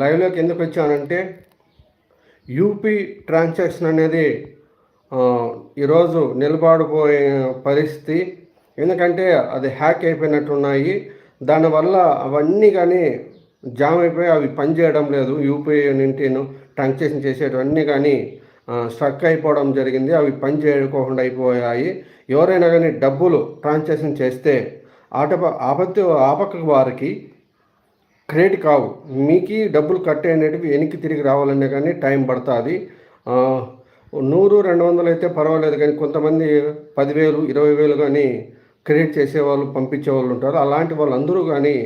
లైవ్లోకి ఎందుకు వచ్చానంటే యూపీ ట్రాన్సాక్షన్ అనేది ఈరోజు నిలబడిపోయే పరిస్థితి. ఎందుకంటే అది హ్యాక్ అయిపోయినట్టున్నాయి. దానివల్ల అవన్నీ కానీ జామ్ అయిపోయి అవి పనిచేయడం లేదు. యూపీఐ నింటిను ట్రాన్సాక్షన్ చేసేటవన్నీ కానీ స్ట్రక్ అయిపోవడం జరిగింది. అవి పని చేయకోకుండా అయిపోయాయి. ఎవరైనా కానీ డబ్బులు ట్రాన్సాక్షన్ చేస్తే ఆట ఆపత్తి ఆపక వారికి క్రెడిట్ కావు. మీకు డబ్బులు కట్టే అనేటివి వెనక్కి తిరిగి రావాలనే కానీ టైం పడుతుంది. నూరు రెండు వందలు అయితే పర్వాలేదు కానీ కొంతమంది పదివేలు ఇరవై వేలు కానీ క్రెడిట్ చేసేవాళ్ళు పంపించే వాళ్ళు ఉంటారు. అలాంటి వాళ్ళందరూ కానీ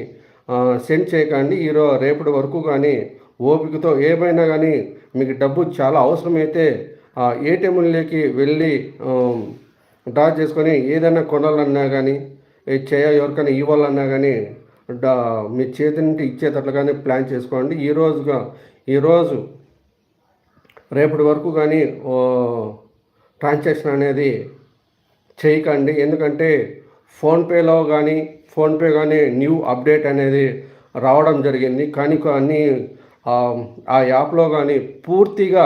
సెండ్ చేయకండి. ఈరో రేపటి వరకు కానీ ఓపికతో ఏమైనా కానీ మీకు డబ్బు చాలా అవసరమైతే ఆ ఏటీఎంలోకి వెళ్ళి డ్రా చేసుకొని ఏదైనా కొనాలన్నా కానీ చేయ ఎవరికైనా ఇవ్వాలన్నా కానీ మీ చేతి నుండి ఇచ్చేటట్లుగానే ప్లాన్ చేసుకోండి. ఈ రోజుగా ఈరోజు రేపటి వరకు కానీ ట్రాన్సాక్షన్ అనేది చేయకండి. ఎందుకంటే ఫోన్పేలో కానీ ఫోన్పే కానీ న్యూ అప్డేట్ అనేది రావడం జరిగింది. కానీ అన్ని ఆ, యాప్లో కానీ పూర్తిగా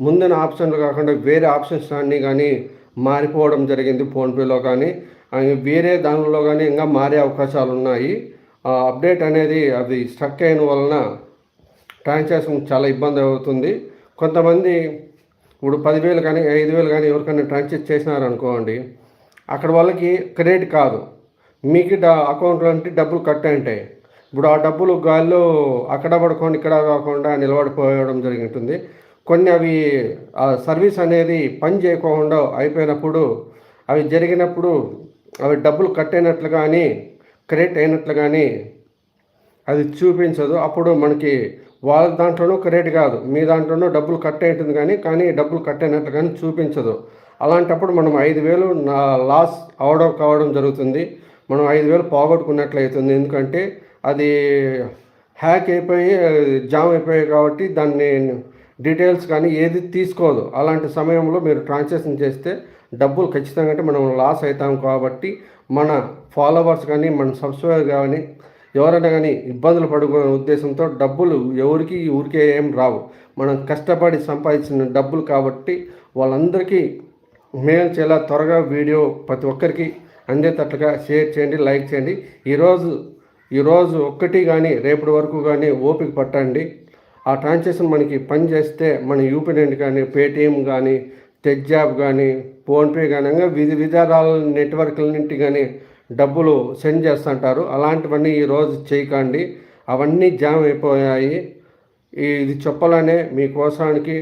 ముందున ఆప్షన్లు కాకుండా వేరే ఆప్షన్స్ అన్నీ కానీ మారిపోవడం జరిగింది ఫోన్పేలో కానీ వేరే దానిలో కానీ ఇంకా మారే అవకాశాలు ఉన్నాయి అప్డేట్ అనేది అది స్ట్రక్ అయిన వలన ట్రాన్సాక్షన్ చాలా ఇబ్బంది అవుతుంది. కొంతమంది ఇప్పుడు పదివేలు కానీ ఐదు వేలు కానీ ఎవరికైనా ట్రాన్సాక్షన్ చేసినారనుకోండి అక్కడ వాళ్ళకి క్రెడిట్ కాదు. మీకు డా అకౌంట్లో అంటే డబ్బులు కట్ ఉంటాయి ఇప్పుడు ఆ డబ్బులు గాల్లో అక్కడ పడుకోండి ఇక్కడ కాకుండా నిలబడిపోవడం జరుగుతుంది కొన్ని అవి ఆ సర్వీస్ అనేది పని చేయకుండా అయిపోయినప్పుడు అవి జరిగినప్పుడు అవి డబ్బులు కట్టైనట్లు కానీ క్రెడిట్ అయినట్లు కానీ అది చూపించదు. అప్పుడు మనకి వాళ్ళ దాంట్లోనూ క్రెడిట్ కాదు. మీ దాంట్లోనూ డబ్బులు కట్ అయి ఉంటుంది కానీ కానీ డబ్బులు కట్ అయినట్లు కానీ చూపించదు. అలాంటప్పుడు మనం ఐదు వేలు నా లాస్ అవడం కావడం జరుగుతుంది. మనం ఐదు వేలు పోగొట్టుకున్నట్లు అవుతుంది. ఎందుకంటే అది హ్యాక్ అయిపోయి జామ్ అయిపోయాయి కాబట్టి దాన్ని డీటెయిల్స్ కానీ ఏది తీసుకోదు. అలాంటి సమయంలో మీరు ట్రాన్సాక్షన్ చేస్తే డబ్బులు ఖచ్చితంగా అంటే మనం లాస్ అవుతాం కాబట్టి మన ఫాలోవర్స్ కానీ మన సబ్స్క్రైబర్ కానీ ఎవరైనా కానీ ఇబ్బందులు పడుకునే ఉద్దేశంతో డబ్బులు ఎవరికి ఊరికే ఏం రావు. మనం కష్టపడి సంపాదించిన డబ్బులు కాబట్టి వాళ్ళందరికీ మేలు చాలా త్వరగా వీడియో ప్రతి ఒక్కరికి అందేటట్లుగా షేర్ చేయండి లైక్ చేయండి. ఈరోజు ఈరోజు ఒక్కటి కానీ రేపటి వరకు కానీ ఓపిక పట్టండి. ఆ ట్రాన్సాక్షన్ మనకి పని చేస్తే మన యూపీ కానీ పేటిఎం కానీ టెక్జాబ్ కానీ ఫోన్పే కానీ విధ విధి విధానాల నెట్వర్క్లన్నింటి కానీ డబ్బులు సెండ్ చేస్తుంటారు. అలాంటివన్నీ ఈరోజు చేయకండి. అవన్నీ జామ్ అయిపోయాయి. ఇది చెప్పాలనే మీకోసానికి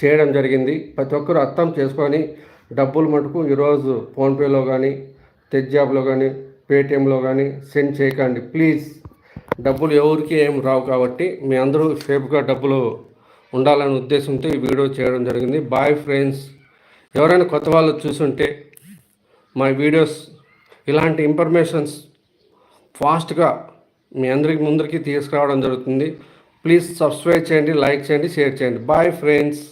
చేయడం జరిగింది. ప్రతి ఒక్కరు అర్థం చేసుకొని డబ్బులు మటుకు ఈరోజు ఫోన్పేలో కానీ తెజ్జాబ్లో కానీ పేటిఎంలో కానీ సెండ్ చేయకండి. ప్లీజ్. డబ్బులు ఎవరికి ఏం రావు కాబట్టి మీ అందరూ సేఫ్గా డబ్బులు ఉండాలనే ఉద్దేశంతో ఈ వీడియో చేయడం జరిగింది. బాయ్ ఫ్రెండ్స్ ఎవరైనా కొత్త వాళ్ళు చూసుంటే మా వీడియోస్ ఇలాంటి ఇన్ఫర్మేషన్స్ ఫాస్ట్గా మీ అందరికి ముందరికి తీసుకురావడం జరుగుతుంది. ప్లీజ్ సబ్స్క్రైబ్ చేయండి లైక్ చేయండి షేర్ చేయండి. Bye friends.